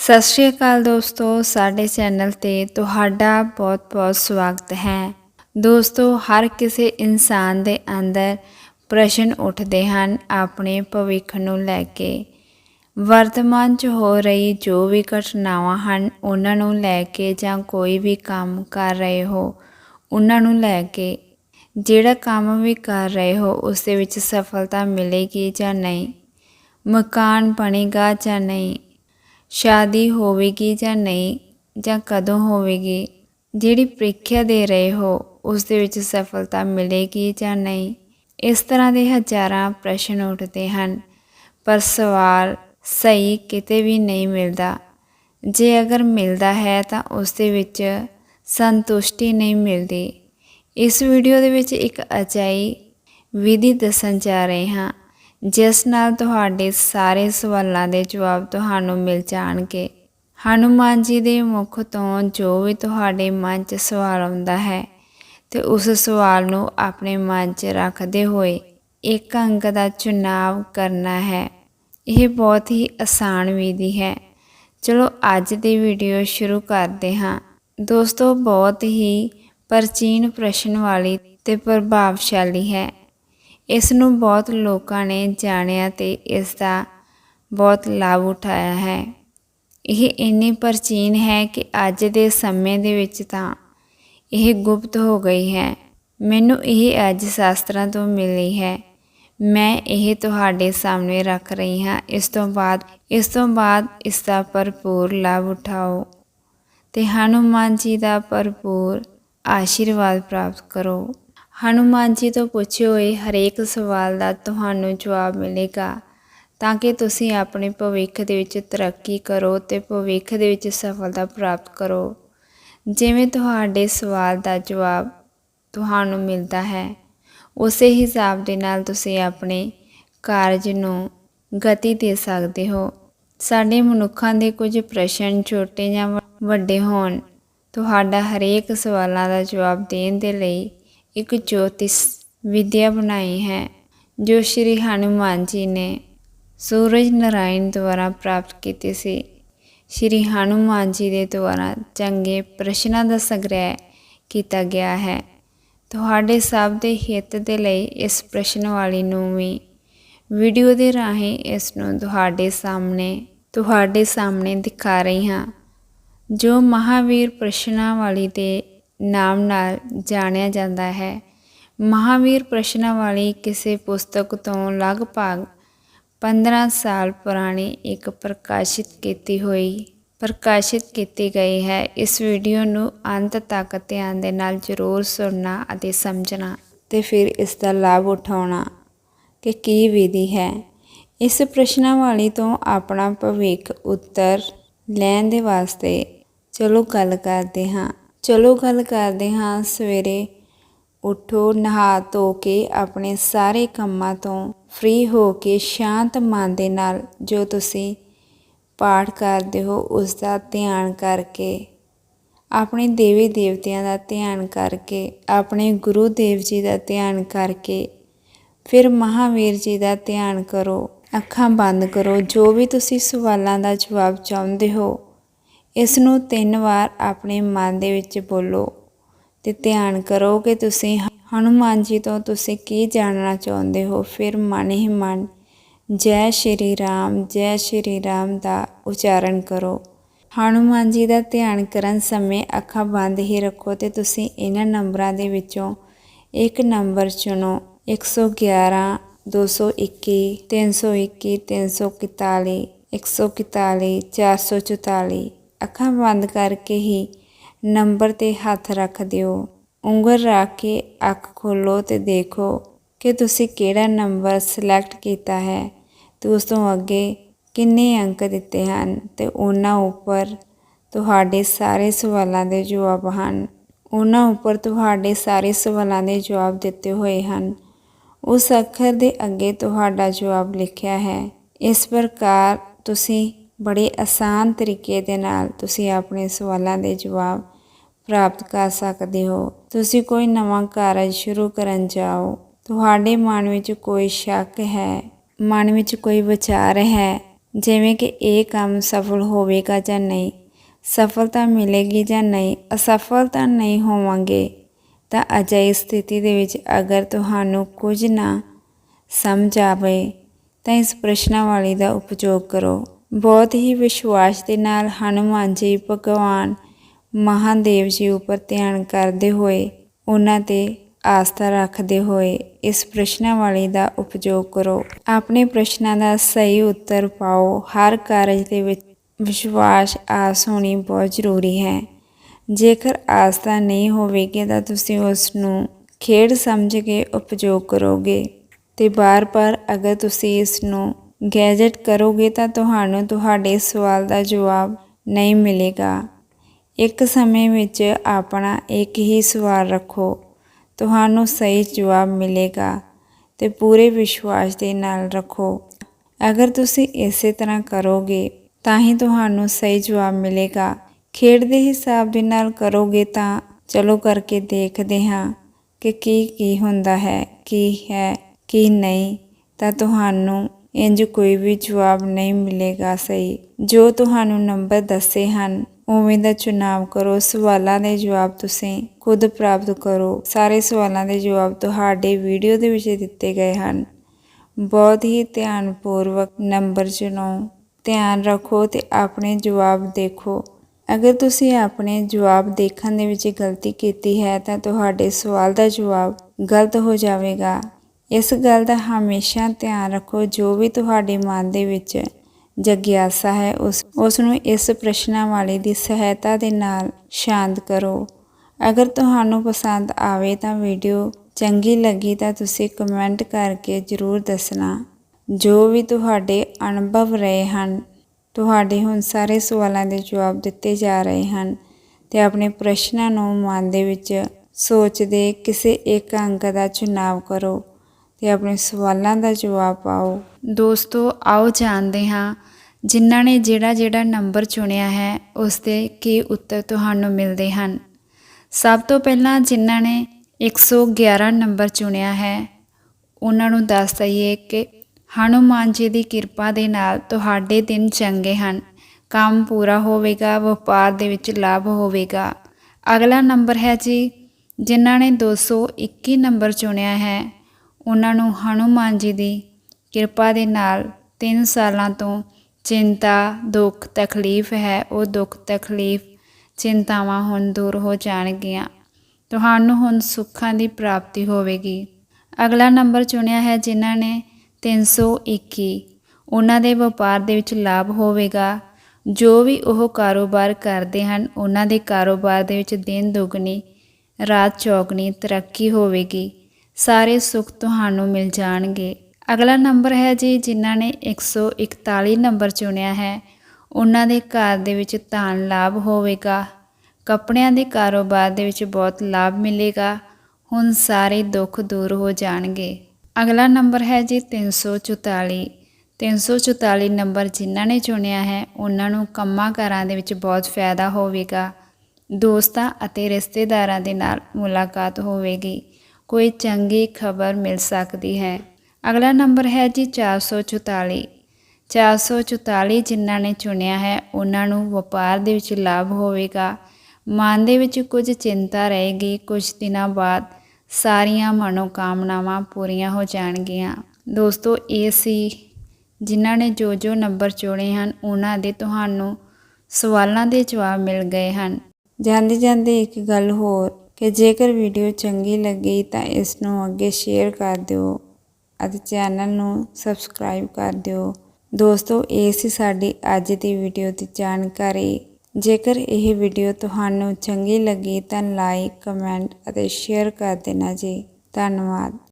ਸਤਿ ਸ਼੍ਰੀ ਅਕਾਲ ਦੋਸਤੋ, ਸਾਡੇ ਚੈਨਲ ਤੇ ਤੁਹਾਡਾ ਬਹੁਤ-ਬਹੁਤ ਸਵਾਗਤ ਹੈ। ਦੋਸਤੋ, ਹਰ ਕਿਸੇ ਇਨਸਾਨ ਦੇ ਅੰਦਰ ਪ੍ਰਸ਼ਨ ਉੱਠਦੇ ਹਨ ਆਪਣੇ ਭਵਿੱਖ ਨੂੰ ਲੈ ਕੇ। ਵਰਤਮਾਨ 'ਚ ਹੋ ਰਹੀ ਜੋ ਵੀ ਘਟਨਾਵਾਂ ਹਨ, ਉਹਨਾਂ ਨੂੰ ਲੈ ਕੇ ਜਾਂ ਕੋਈ ਵੀ ਕੰਮ ਕਰ ਰਹੇ ਹੋ, ਉਹਨਾਂ ਨੂੰ ਲੈ ਕੇ। ਜਿਹੜਾ ਕੰਮ ਵੀ ਕਰ ਰਹੇ ਹੋ ਉਸ ਦੇ ਵਿੱਚ ਸਫਲਤਾ ਮਿਲੇਗੀ ਜਾਂ ਨਹੀਂ? ਮਕਾਨ ਬਣੇਗਾ ਜਾਂ ਨਹੀਂ? ਸ਼ਾਦੀ ਹੋਵੇਗੀ ਜਾਂ ਨਹੀਂ, ਜਾਂ ਕਦੋਂ ਹੋਵੇਗੀ, ਜਿਹੜੀ ਪ੍ਰੀਖਿਆ ਦੇ ਰਹੇ ਹੋ, ਉਸ ਦੇ ਵਿੱਚ ਸਫਲਤਾ ਮਿਲੇਗੀ ਜਾਂ ਨਹੀਂ, ਇਸ ਤਰ੍ਹਾਂ ਦੇ ਹਜ਼ਾਰਾਂ ਪ੍ਰਸ਼ਨ ਉੱਠਦੇ ਹਨ। ਪਰ ਸਵਾਲ ਸਹੀ ਕਿਤੇ ਵੀ ਨਹੀਂ ਮਿਲਦਾ। ਜੇ ਅਗਰ ਮਿਲਦਾ ਹੈ ਤਾਂ ਉਸ ਦੇ ਵਿੱਚ ਸੰਤੁਸ਼ਟੀ ਨਹੀਂ ਮਿਲਦੀ। ਇਸ ਵੀਡੀਓ ਦੇ ਵਿੱਚ ਇੱਕ ਅਜਾਈ ਵਿਧੀ ਦੱਸਣ ਜਾ ਰਹੇ ਹਾਂ। ਜਿਸ ਨਾਲ ਤੁਹਾਡੇ ਸਾਰੇ ਸਵਾਲਾਂ ਦੇ ਜਵਾਬ ਤੁਹਾਨੂੰ ਮਿਲ ਜਾਣਗੇ। ਹਨੂਮਾਨ ਜੀ ਦੇ ਮੁਖ ਤੋਂ ਜੋ ਵੀ ਤੁਹਾਡੇ ਮਨ 'ਚ ਸਵਾਲ ਆਉਂਦਾ ਹੈ, ਤੇ ਉਸ ਸਵਾਲ ਨੂੰ ਆਪਣੇ ਮਨ 'ਚ ਰੱਖਦੇ ਹੋਏ ਇੱਕ ਅੰਕ ਦਾ ਚੁਣਾਵ ਕਰਨਾ ਹੈ। ਇਹ ਬਹੁਤ ਹੀ ਆਸਾਨ ਵਿਧੀ ਹੈ। ਚਲੋ, ਅੱਜ ਦੀ ਵੀਡੀਓ ਸ਼ੁਰੂ ਕਰਦੇ ਹਾਂ। ਦੋਸਤੋ, ਬਹੁਤ ਹੀ ਪ੍ਰਾਚੀਨ ਪ੍ਰਸ਼ਨ ਵਾਲੀ ਤੇ ਪ੍ਰਭਾਵਸ਼ਾਲੀ ਹੈ। ਇਸ ਨੂੰ ਬਹੁਤ ਲੋਕਾਂ ਨੇ ਜਾਣਿਆ ਤੇ ਇਸ ਦਾ ਬਹੁਤ ਲਾਭ ਉਠਾਇਆ ਹੈ। ਇਹ ਇੰਨੀ ਪ੍ਰਾਚੀਨ ਹੈ ਕਿ ਅੱਜ ਦੇ ਸਮੇਂ ਦੇ ਵਿੱਚ ਤਾਂ ਇਹ ਗੁਪਤ ਹੋ ਗਈ ਹੈ। ਮੈਨੂੰ ਇਹ ਅੱਜ ਸ਼ਾਸਤਰਾਂ ਤੋਂ ਮਿਲੀ ਹੈ। ਮੈਂ ਇਹ ਤੁਹਾਡੇ ਸਾਹਮਣੇ ਰੱਖ ਰਹੀ ਹਾਂ। ਇਸ ਤੋਂ ਬਾਅਦ, ਇਸ ਤੋਂ ਬਾਅਦ ਇਸ ਦਾ ਭਰਪੂਰ ਲਾਭ ਉਠਾਓ ਤੇ ਹਨੂਮਾਨ ਜੀ ਦਾ ਭਰਪੂਰ ਆਸ਼ੀਰਵਾਦ ਪ੍ਰਾਪਤ ਕਰੋ। ਹਨੂਮਾਨ ਜੀ ਤੋਂ ਪੁੱਛੇ ਹੋਏ ਹਰੇਕ ਸਵਾਲ ਦਾ ਤੁਹਾਨੂੰ ਜਵਾਬ ਮਿਲੇਗਾ, ਤਾਂ ਕਿ ਤੁਸੀਂ ਆਪਣੇ ਭਵਿੱਖ ਦੇ ਵਿੱਚ ਤਰੱਕੀ ਕਰੋ ਤੇ ਭਵਿੱਖ ਦੇ ਵਿੱਚ ਸਫਲਤਾ ਪ੍ਰਾਪਤ ਕਰੋ। ਜਿਵੇਂ ਤੁਹਾਡੇ ਸਵਾਲ ਦਾ ਜਵਾਬ ਤੁਹਾਨੂੰ ਮਿਲਦਾ ਹੈ, ਉਸੇ ਹਿਸਾਬ ਦੇ ਨਾਲ ਤੁਸੀਂ ਆਪਣੇ ਕਾਰਜ ਨੂੰ ਗਤੀ ਦੇ ਸਕਦੇ ਹੋ। ਸਾਡੇ ਮਨੁੱਖਾਂ ਦੇ ਕੁਝ ਪ੍ਰਸ਼ਨ ਛੋਟੇ ਜਾਂ ਵੱਡੇ ਹੋਣ। ਤੁਹਾਡਾ ਹਰੇਕ ਸਵਾਲਾਂ ਦਾ ਜਵਾਬ ਦੇਣ ਦੇ ਲਈ ਇੱਕ ਜੋਤਿਸ਼ ਵਿਦਿਆ ਬਣਾਈ ਹੈ, ਜੋ ਸ਼੍ਰੀ ਹਨੂਮਾਨ ਜੀ ਨੇ ਸੂਰਜ ਨਾਰਾਇਣ ਦੁਆਰਾ ਪ੍ਰਾਪਤ ਕੀਤੀ ਸੀ। ਸ਼੍ਰੀ ਹਨੂਮਾਨ ਜੀ ਦੇ ਦੁਆਰਾ ਚੰਗੇ ਪ੍ਰਸ਼ਨਾਂ ਦਾ ਸੰਗ੍ਰਹਿ ਕੀਤਾ ਗਿਆ ਹੈ। ਤੁਹਾਡੇ ਸਭ ਦੇ ਹਿੱਤ ਦੇ ਲਈ ਇਸ ਪ੍ਰਸ਼ਨਵਾਲੀ ਨੂੰ ਵੀ ਵੀਡੀਓ ਦੇ ਰਾਹੀਂ ਇਸ ਨੂੰ ਤੁਹਾਡੇ ਸਾਹਮਣੇ ਤੁਹਾਡੇ ਸਾਹਮਣੇ ਦਿਖਾ ਰਹੀ ਹਾਂ। ਜੋ ਮਹਾਵੀਰ ਪ੍ਰਸ਼ਨਾਂ ਵਾਲੀ ਦੇ ਨਾਮ ਨਾਲ ਜਾਣਿਆ ਜਾਂਦਾ ਹੈ। ਮਹਾਵੀਰ ਪ੍ਰਸ਼ਨਾਂ ਵਾਲੀ ਕਿਸੇ ਪੁਸਤਕ ਤੋਂ ਲਗਭਗ 15 ਸਾਲ ਪੁਰਾਣੀ ਇੱਕ ਪ੍ਰਕਾਸ਼ਿਤ ਕੀਤੀ ਹੋਈ, ਪ੍ਰਕਾਸ਼ਿਤ ਕੀਤੀ ਗਈ ਹੈ। ਇਸ ਵੀਡੀਓ ਨੂੰ ਅੰਤ ਤੱਕ ਧਿਆਨ ਦੇ ਨਾਲ ਜ਼ਰੂਰ ਸੁਣਨਾ ਅਤੇ ਸਮਝਣਾ ਤੇ ਫਿਰ ਇਸ ਦਾ ਲਾਭ ਉਠਾਉਣਾ ਕਿ ਕੀ ਵਿਧੀ ਹੈ। ਇਸ ਪ੍ਰਸ਼ਨਾਵਲੀ ਤੋਂ ਆਪਣਾ ਭਵਿੱਖ ਉੱਤਰ ਲੈਣ ਦੇ ਵਾਸਤੇ ਚਲੋ ਗੱਲ ਕਰਦੇ ਹਾਂ। ਚਲੋ ਗੱਲ ਕਰਦੇ ਹਾਂ ਸਵੇਰੇ ਉਠੋ, ਨਹਾ ਧੋ ਕੇ ਆਪਣੇ ਸਾਰੇ ਕੰਮਾਂ ਤੋਂ ਫ੍ਰੀ ਹੋ ਕੇ ਸ਼ਾਂਤ ਮਨ ਦੇ ਨਾਲ ਜੋ ਤੁਸੀਂ ਪਾਠ ਕਰਦੇ ਹੋ ਉਸ ਦਾ ਧਿਆਨ ਕਰਕੇ, ਆਪਣੇ ਦੇਵੀ ਦੇਵਤਿਆਂ ਦਾ ਧਿਆਨ ਕਰਕੇ, ਆਪਣੇ ਗੁਰੂ ਦੇਵ ਜੀ ਦਾ ਧਿਆਨ ਕਰਕੇ, ਫਿਰ ਮਹਾਵੀਰ ਜੀ ਦਾ ਧਿਆਨ ਕਰੋ, ਅੱਖਾਂ ਬੰਦ ਕਰੋ, ਜੋ ਵੀ ਤੁਸੀਂ ਸਵਾਲਾਂ ਦਾ ਜਵਾਬ ਚਾਹੁੰਦੇ ਹੋ ਇਸ ਨੂੰ ਤਿੰਨ ਵਾਰ ਆਪਣੇ ਮਨ ਦੇ ਵਿੱਚ ਬੋਲੋ ਤੇ ਧਿਆਨ ਕਰੋ ਕਿ ਤੁਸੀਂ ਹਨੂਮਾਨ ਜੀ ਤੋਂ ਤੁਸੀਂ ਕੀ ਜਾਣਨਾ ਚਾਹੁੰਦੇ ਹੋ? ਫਿਰ ਮਨ ਹੀ ਮਨ, ਜੈ ਸ਼੍ਰੀ ਰਾਮ, ਜੈ ਸ਼੍ਰੀ ਰਾਮ ਦਾ ਉਚਾਰਨ ਕਰੋ। ਹਨੂਮਾਨ ਜੀ ਦਾ ਧਿਆਨ ਕਰਨ ਸਮੇਂ ਅੱਖਾਂ ਬੰਦ ਹੀ ਰੱਖੋ ਤੇ ਤੁਸੀਂ ਇਹਨਾਂ ਨੰਬਰਾਂ ਦੇ ਵਿੱਚੋਂ ਇੱਕ ਨੰਬਰ ਚੁਣੋ। 111 221 321 341 141 444 ਅੱਖਾਂ ਬੰਦ ਕਰਕੇ ਹੀ ਨੰਬਰ ਤੇ ਹੱਥ ਰੱਖ ਦਿਓ। ਉਂਗਲ ਰੱਖ ਕੇ ਅੱਖ ਖੋਲੋ ਤੇ ਦੇਖੋ ਕਿ ਤੁਸੀਂ ਕਿਹੜਾ ਨੰਬਰ ਸਿਲੈਕਟ ਕੀਤਾ ਹੈ। ਤੇ ਉਸ ਤੋਂ ਅੱਗੇ ਕਿੰਨੇ ਅੰਕ ਦਿੱਤੇ ਹਨ ਤੇ ਉਹਨਾਂ ਉੱਪਰ ਤੁਹਾਡੇ ਸਾਰੇ ਸਵਾਲਾਂ ਦੇ ਜਵਾਬ ਹਨ। ਉਹਨਾਂ ਉੱਪਰ ਤੁਹਾਡੇ ਸਾਰੇ ਸਵਾਲਾਂ ਦੇ ਜਵਾਬ ਦਿੱਤੇ ਹੋਏ ਹਨ। ਉਸ ਅੱਖਰ ਦੇ ਅੱਗੇ ਤੁਹਾਡਾ ਜਵਾਬ ਲਿਖਿਆ ਹੈ। ਇਸ ਪ੍ਰਕਾਰ ਤੁਸੀਂ ਬੜੇ ਆਸਾਨ ਤਰੀਕੇ ਦੇ ਨਾਲ ਤੁਸੀਂ ਆਪਣੇ ਸਵਾਲਾਂ ਦੇ ਜਵਾਬ ਪ੍ਰਾਪਤ ਕਰ ਸਕਦੇ ਹੋ। ਤੁਸੀਂ ਕੋਈ ਨਵਾਂ ਕਾਰਜ ਸ਼ੁਰੂ ਕਰਨ ਜਾਓ। ਤੁਹਾਡੇ ਮਨ ਵਿੱਚ ਕੋਈ ਸ਼ੱਕ ਹੈ, ਮਨ ਵਿੱਚ ਕੋਈ ਵਿਚਾਰ ਹੈ, ਜਿਵੇਂ ਕਿ ਇਹ ਕੰਮ ਸਫਲ ਹੋਵੇਗਾ ਜਾਂ ਨਹੀਂ, ਸਫਲਤਾ ਮਿਲੇਗੀ ਜਾਂ ਨਹੀਂ ਅਸਫਲਤਾ ਨਹੀਂ ਹੋਵਾਂਗੇ, ਤਾਂ ਅਜਿਹੀ ਸਥਿਤੀ ਦੇ ਵਿੱਚ ਅਗਰ ਤੁਹਾਨੂੰ ਕੁਝ ਨਾ ਸਮਝ ਆਵੇ, ਤਾਂ ਇਸ ਪ੍ਰਸ਼ਨਾਵਲੀ ਦਾ ਉਪਯੋਗ ਕਰੋ। ਬਹੁਤ ਹੀ ਵਿਸ਼ਵਾਸ ਦੇ ਨਾਲ ਹਨੂਮਾਨ ਜੀ, ਭਗਵਾਨ ਮਹਾਦੇਵ ਜੀ ਉੱਪਰ ਧਿਆਨ ਕਰਦੇ ਹੋਏ ਉਹਨਾਂ ਤੇ ਆਸਥਾ ਰੱਖਦੇ ਹੋਏ ਇਸ ਪ੍ਰਸ਼ਨਾਵਲੀ ਦਾ ਉਪਯੋਗ ਕਰੋ। ਆਪਣੇ ਪ੍ਰਸ਼ਨਾਂ ਦਾ ਸਹੀ ਉੱਤਰ ਪਾਓ। ਹਰ ਕਾਰਜ ਦੇ ਵਿੱਚ ਵਿਸ਼ਵਾਸ, ਆਸ ਹੋਣੀ ਬਹੁਤ ਜ਼ਰੂਰੀ ਹੈ। ਜੇਕਰ ਆਸਥਾ ਨਹੀਂ ਹੋਵੇਗੀ ਤਾਂ ਤੁਸੀਂ ਉਸ ਨੂੰ ਖੇਡ ਸਮਝ ਕੇ ਉਪਯੋਗ ਕਰੋਗੇ ਤੇ ਬਾਰ-ਬਾਰ ਅਗਰ ਤੁਸੀਂ ਇਸ ਨੂੰ ਗੈਜਟ ਕਰੋਗੇ ਤਾਂ ਤੁਹਾਨੂੰ ਤੁਹਾਡੇ ਸਵਾਲ ਦਾ ਜਵਾਬ ਨਹੀਂ ਮਿਲੇਗਾ। ਇੱਕ ਸਮੇਂ ਵਿੱਚ ਆਪਣਾ ਇੱਕ ਹੀ ਸਵਾਲ ਰੱਖੋ। ਤੁਹਾਨੂੰ ਸਹੀ ਜਵਾਬ ਮਿਲੇਗਾ ਤੇ ਪੂਰੇ ਵਿਸ਼ਵਾਸ ਦੇ ਨਾਲ ਰੱਖੋ। ਅਗਰ ਤੁਸੀਂ ਇਸੇ ਤਰ੍ਹਾਂ ਕਰੋਗੇ ਤਾਂ ਹੀ ਤੁਹਾਨੂੰ ਸਹੀ ਜਵਾਬ ਮਿਲੇਗਾ। ਖੇਡ ਦੇ ਹਿਸਾਬ ਦੇ ਨਾਲ ਕਰੋਗੇ ਤਾਂ ਚਲੋ ਕਰਕੇ ਦੇਖਦੇ ਹਾਂ ਕਿ ਕੀ ਕੀ ਹੁੰਦਾ ਹੈ, ਕੀ ਹੈ, ਕੀ ਨਹੀਂ। ਤਾਂ ਤੁਹਾਨੂੰ ਇੰਜ ਕੋਈ ਵੀ ਜਵਾਬ ਨਹੀਂ ਮਿਲੇਗਾ ਸਹੀ। ਜੋ ਤੁਹਾਨੂੰ ਨੰਬਰ ਦੱਸੇ ਹਨ, ਉਵੇਂ ਦਾ ਚੁਣਾਵ ਕਰੋ। ਸਵਾਲਾਂ ਦੇ ਜਵਾਬ ਤੁਸੀਂ ਖੁਦ ਪ੍ਰਾਪਤ ਕਰੋ। ਸਾਰੇ ਸਵਾਲਾਂ ਦੇ ਜਵਾਬ ਤੁਹਾਡੇ ਵੀਡੀਓ ਦੇ ਵਿੱਚ ਦਿੱਤੇ ਗਏ ਹਨ। ਬਹੁਤ ਹੀ ਧਿਆਨਪੂਰਵਕ ਨੰਬਰ ਚੁਣੋ। ਧਿਆਨ ਰੱਖੋ ਤੇ ਆਪਣੇ ਜਵਾਬ ਦੇਖੋ। ਅਗਰ ਤੁਸੀਂ ਆਪਣੇ ਜਵਾਬ ਦੇਖਣ ਦੇ ਵਿੱਚ ਗਲਤੀ ਕੀਤੀ ਹੈ ਤਾਂ ਤੁਹਾਡੇ ਸਵਾਲ ਦਾ ਜਵਾਬ ਗਲਤ ਹੋ ਜਾਵੇਗਾ। ਇਸ ਗੱਲ ਦਾ ਹਮੇਸ਼ਾ ਧਿਆਨ ਰੱਖੋ, ਜੋ ਵੀ ਤੁਹਾਡੇ ਮਨ ਦੇ ਵਿੱਚ ਜਗਿਆਸਾ ਹੈ, ਉਸ ਉਸ ਨੂੰ ਇਸ ਵਾਲੇ ਦੀ ਸਹਾਇਤਾ ਦੇ ਨਾਲ ਸ਼ਾਂਤ ਕਰੋ। ਅਗਰ ਤੁਹਾਨੂੰ ਪਸੰਦ ਆਵੇ ਤਾਂ ਵੀਡੀਓ ਚੰਗੀ ਲੱਗੀ ਤਾਂ ਤੁਸੀਂ ਕਮੈਂਟ ਕਰਕੇ ਜ਼ਰੂਰ ਦੱਸਣਾ। ਜੋ ਵੀ ਤੁਹਾਡੇ ਅਨੁਭਵ ਰਹੇ ਹਨ, ਤੁਹਾਡੇ ਹੁਣ ਸਾਰੇ ਸਵਾਲਾਂ ਦੇ ਜਵਾਬ ਦਿੱਤੇ ਜਾ ਰਹੇ ਹਨ ਤੇ ਆਪਣੇ ਪ੍ਰਸ਼ਨਾਂ ਨੂੰ ਮਨ ਦੇ ਵਿੱਚ ਸੋਚਦੇ, ਕਿਸੇ ਇੱਕ ਅੰਕ ਦਾ ਚੁਣਾਵ ਕਰੋ। ਤੇ ਆਪਣੇ ਸਵਾਲਾਂ ਦਾ ਜਵਾਬ ਪਾਓ ਦੋਸਤੋ, ਆਓ ਜਾਣਦੇ ਹਾਂ, ਜਿਨ੍ਹਾਂ ਨੇ ਜਿਹੜਾ ਜਿਹੜਾ ਨੰਬਰ ਚੁਣਿਆ ਹੈ, ਉਸ ਦੇ ਕੀ ਉੱਤਰ ਤੁਹਾਨੂੰ ਮਿਲਦੇ ਹਨ। ਸਭ ਤੋਂ ਪਹਿਲਾਂ ਜਿਨ੍ਹਾਂ ਨੇ 111 ਨੰਬਰ ਚੁਣਿਆ ਹੈ, ਉਹਨਾਂ ਨੂੰ ਦੱਸ ਦਈਏ ਕਿ ਹਨੂਮਾਨ ਜੀ ਦੀ ਕਿਰਪਾ ਦੇ ਨਾਲ ਤੁਹਾਡੇ ਦਿਨ ਚੰਗੇ ਹਨ। ਕੰਮ ਪੂਰਾ ਹੋਵੇਗਾ, ਵਪਾਰ ਦੇ ਵਿੱਚ ਲਾਭ ਹੋਵੇਗਾ। ਅਗਲਾ ਨੰਬਰ ਹੈ ਜੀ, ਜਿਨ੍ਹਾਂ ਨੇ 221 ਨੰਬਰ ਚੁਣਿਆ ਹੈ ਉਹਨਾਂ ਨੂੰ ਹਨੂਮਾਨ ਜੀ ਦੀ ਕਿਰਪਾ ਦੇ ਨਾਲ 3 ਸਾਲਾਂ ਤੋਂ ਚਿੰਤਾ, ਦੁੱਖ, ਤਕਲੀਫ ਹੈ। ਉਹ ਦੁੱਖ, ਤਕਲੀਫ, ਚਿੰਤਾਵਾਂ ਹੁਣ ਦੂਰ ਹੋ ਜਾਣਗੀਆਂ। ਤੁਹਾਨੂੰ ਹੁਣ ਸੁੱਖਾਂ ਦੀ ਪ੍ਰਾਪਤੀ ਹੋਵੇਗੀ। ਅਗਲਾ ਨੰਬਰ ਚੁਣਿਆ ਹੈ ਜਿਨ੍ਹਾਂ ਨੇ 321 ਉਹਨਾਂ ਦੇ ਵਪਾਰ ਦੇ ਵਿੱਚ ਲਾਭ ਹੋਵੇਗਾ। ਜੋ ਵੀ ਉਹ ਕਾਰੋਬਾਰ ਕਰਦੇ ਹਨ, ਉਹਨਾਂ ਦੇ ਕਾਰੋਬਾਰ ਦੇ ਵਿੱਚ ਦਿਨ ਦੁਗਣੀ, ਰਾਤ ਚੌਗਣੀ ਤਰੱਕੀ ਹੋਵੇਗੀ। ਸਾਰੇ ਸੁੱਖ ਤੁਹਾਨੂੰ ਮਿਲ ਜਾਣਗੇ। ਅਗਲਾ ਨੰਬਰ ਹੈ ਜੀ, ਜਿਨ੍ਹਾਂ ਨੇ 141 ਨੰਬਰ ਚੁਣਿਆ ਹੈ। ਉਹਨਾਂ ਦੇ ਘਰ ਦੇ ਵਿੱਚ ਧਨ ਲਾਭ ਹੋਵੇਗਾ। ਕੱਪੜਿਆਂ ਦੇ ਕਾਰੋਬਾਰ ਦੇ ਵਿੱਚ ਬਹੁਤ ਲਾਭ ਮਿਲੇਗਾ। ਹੁਣ ਸਾਰੇ ਦੁੱਖ ਦੂਰ ਹੋ ਜਾਣਗੇ। ਅਗਲਾ ਨੰਬਰ ਹੈ ਜੀ 344 344 ਨੰਬਰ ਜਿਨ੍ਹਾਂ ਨੇ ਚੁਣਿਆ ਹੈ, ਉਹਨਾਂ ਨੂੰ ਕੰਮਾਂ ਕਾਰਾਂ ਦੇ ਵਿੱਚ ਬਹੁਤ ਫਾਇਦਾ ਹੋਵੇਗਾ। ਦੋਸਤਾਂ ਅਤੇ ਰਿਸ਼ਤੇਦਾਰਾਂ ਦੇ ਨਾਲ ਮੁਲਾਕਾਤ ਹੋਵੇਗੀ। ਕੋਈ ਚੰਗੀ ਖਬਰ ਮਿਲ ਸਕਦੀ ਹੈ। ਅਗਲਾ ਨੰਬਰ ਹੈ ਜੀ 444 444 ਜਿਨ੍ਹਾਂ ਨੇ ਚੁਣਿਆ ਹੈ, ਉਹਨਾਂ ਨੂੰ ਵਪਾਰ ਦੇ ਵਿੱਚ ਲਾਭ ਹੋਵੇਗਾ। ਮਨ ਦੇ ਵਿੱਚ ਕੁਝ ਚਿੰਤਾ ਰਹੇਗੀ। ਕੁਝ ਦਿਨਾਂ ਬਾਅਦ ਸਾਰੀਆਂ ਮਨੋਕਾਮਨਾਵਾਂ ਪੂਰੀਆਂ ਹੋ ਜਾਣਗੀਆਂ। ਦੋਸਤੋ, ਇਹ ਸੀ ਜਿਨ੍ਹਾਂ ਨੇ ਜੋ ਜੋ ਨੰਬਰ ਚੁਣੇ ਹਨ, ਉਹਨਾਂ ਦੇ ਤੁਹਾਨੂੰ ਸਵਾਲਾਂ ਦੇ ਜਵਾਬ ਮਿਲ ਗਏ ਹਨ। ਜਾਂਦੇ ਜਾਂਦੇ ਇੱਕ ਗੱਲ ਹੋਰ। ਕਿ ਜੇਕਰ ਵੀਡੀਓ ਚੰਗੀ ਲੱਗੀ ਤਾਂ ਇਸ ਨੂੰ ਅੱਗੇ ਸ਼ੇਅਰ ਕਰ ਦਿਓ ਅਤੇ ਚੈਨਲ ਨੂੰ ਸਬਸਕ੍ਰਾਈਬ ਕਰ ਦਿਓ। ਦੋਸਤੋ, ਇਹ ਸੀ ਸਾਡੀ ਅੱਜ ਦੀ ਵੀਡੀਓ ਦੀ ਜਾਣਕਾਰੀ। ਜੇਕਰ ਇਹ ਵੀਡੀਓ ਤੁਹਾਨੂੰ ਚੰਗੀ ਲੱਗੀ ਤਾਂ ਲਾਈਕ, ਕਮੈਂਟ ਅਤੇ ਸ਼ੇਅਰ ਕਰ ਦੇਣਾ ਜੀ। ਧੰਨਵਾਦ।